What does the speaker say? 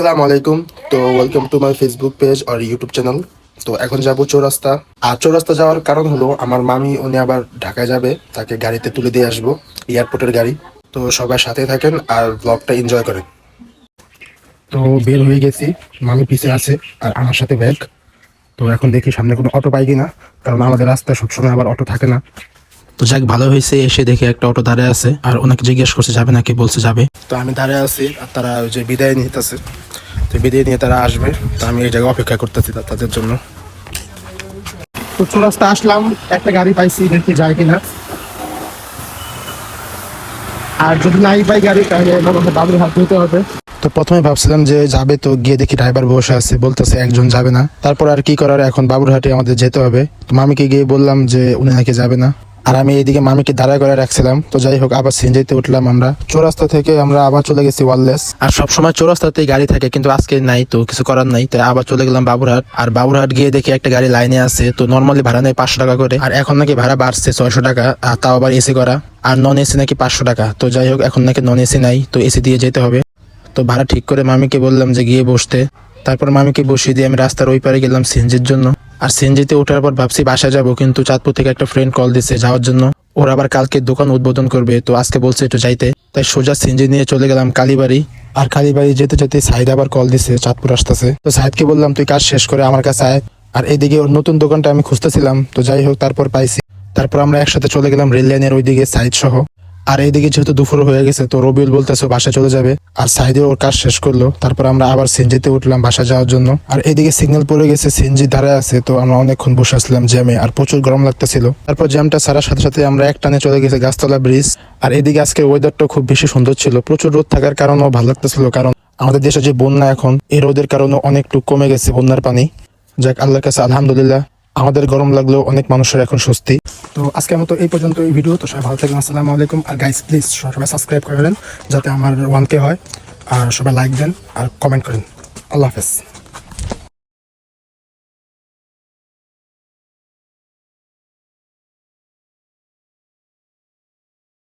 আসসালামু আলাইকুম। তো welcome to my Facebook page R YouTube channel তো এখন যাব চৌরাস্তা। আর চৌরাস্তা যাওয়ার কারণ হলো, আমার মামি, উনি আবার ঢাকায় যাবে, তাকে গাড়িতে তুলে দিয়ে আসব এয়ারপোর্টের গাড়ি। তো সবাই সাথে থাকেন আর ব্লগটা এনজয় করেন। তো বের হয়ে গেছি, মামি পিছে আছে আর আমার সাথে ব্যাগ তো এখন দেখি সামনে কোনো অটো পাই কিনা, কারণ আমাদের রাস্তায় সবসময় আবার অটো থাকে না। তো যাক, ভালো হয়েছে, এসে দেখে একটা অটো দাঁড়ায় আছে, আর ওনাকে জিজ্ঞেস করছে, যাবে নাকি? বলছে, যাবে। তো আমি দাঁড়িয়ে আছি, আর তারা ওই যে বিদায় নিতেছে। তো বিদায় নিয়ে তারা আসবে। তো আমি এই জায়গায় অপেক্ষা করতেছি তাদের জন্য। তো চৌরাস্তা আসলাম একটা গাড়ি পাইছি দেখি যায় কিনা। আর যদি নাই পাই গাড়ি তাহলে আমাকে বাবুর হাত ধুতে হবে। তো প্রথমে ভাবছিলাম যে যাবে তো গিয়ে দেখি ড্রাইভার বসে আছে বলতেছে একজন যাবে না। তারপর আর কি করার এখন বাবুরহাটে আমাদের যেতে হবে। তো মামিকে গিয়ে বললাম যে উনি নাকি যাবে না। আর আমি এইদিকে মামিকে দাঁড়া করে রাখছিলাম। তো যাই হোক, আবার সিনজাইতে উঠলাম আমরা। চৌরাস্তা থেকে আমরা আবার চলে গেছি ওয়ারলেস। আর সবসময় চৌরাস্তাতেই গাড়ি থাকে, কিন্তু আজকে নাই তো, কিছু করার নাই। তাই আবার চলে গেলাম বাবুরহাট। আর বাবুরহাট গিয়ে দেখি একটা গাড়ি লাইনে আছে, তো নর্মালি ভাড়া নেয় পাঁচশো টাকা করে। আর এখন নাকি ভাড়া বাড়ছে ছয়শো টাকা, আর তাও আবার এসি করা। আর নন এসি নাকি পাঁচশো টাকা। তো যাই হোক, এখন নাকি নন এসি নাই, তো এসি দিয়ে যেতে হবে। তো ভাড়া ঠিক করে মামিকে বললাম যে গিয়ে বসতে। তারপর মামিকে বসিয়ে দিয়ে আমি রাস্তার ওই পারে গেলাম সিএনজির জন্য। আর সিএনজিতে ওঠার পর ভাবছি বাসা যাব, কিন্তু চাঁদপুর থেকে একটা ফ্রেন্ড কল দিছে যাওয়ার জন্য। ওর আবার কালকে দোকান উদ্বোধন করবে, তো আজকে বলছে একটু যাইতে। তাই সোজা সিএনজি নিয়ে চলে গেলাম কালীবাড়ি। আর কালীবাড়ি যেতে যেতে সাইদ আবার কল দিছে, চাঁদপুর আসতেছে। তো সাইদকে বললাম, তুই কাজ শেষ করে আমার কাছে আয়। আর এদিকে ওর নতুন দোকানটা আমি খুঁজতেছিলাম, তো যাই হোক তারপর পাইছি। তারপর আমরা একসাথে চলে গেলাম রেল লাইনের ওইদিকে সাইড সহ। আর এইদিকে যেহেতু দুপুর হয়ে গেছে, তো রবিউল বলতেছে বাসায় চলে যাবে। আর সাইদে ওর কাজ শেষ করল। তারপর আমরা আবার সিনজিতে উঠলাম বাসা যাওয়ার জন্য। আর এইদিকে সিগন্যাল পড়ে গেছে সিনজি ধারে আছে, তো আমরা অনেকক্ষণ বসে আসলাম জ্যামে আর প্রচুর গরম লাগতেছিল। তারপর জ্যামটা সারার সাথে সাথে আমরা এক টানে চলে গেছে গাছতলা ব্রিজ আর এদিকে আজকে ওয়েদারটা খুব বেশি সুন্দর ছিল। প্রচুর রোদ থাকার কারণেও ভালো লাগতেছিল, কারণ আমাদের দেশে যে বন্যা এখন, এই রোদের কারণে অনেকটু কমে গেছে বন্যার পানি। যাক, আল্লাহর কাছে আলহামদুলিল্লাহ। আমাদের গরম লাগলেও অনেক মানুষের এখন স্বস্তি। তো আজকের মতো এই পর্যন্ত এই ভিডিও। তো সবাই ভালো থাকবেন, আসসালামু আলাইকুম। আর গাইস প্লিজ সবাই সাবস্ক্রাইব করে যাতে আমার ওয়ান কে হয়। আর সবাই লাইক দেন আর কমেন্ট করেন। আল্লাহ হাফেজ।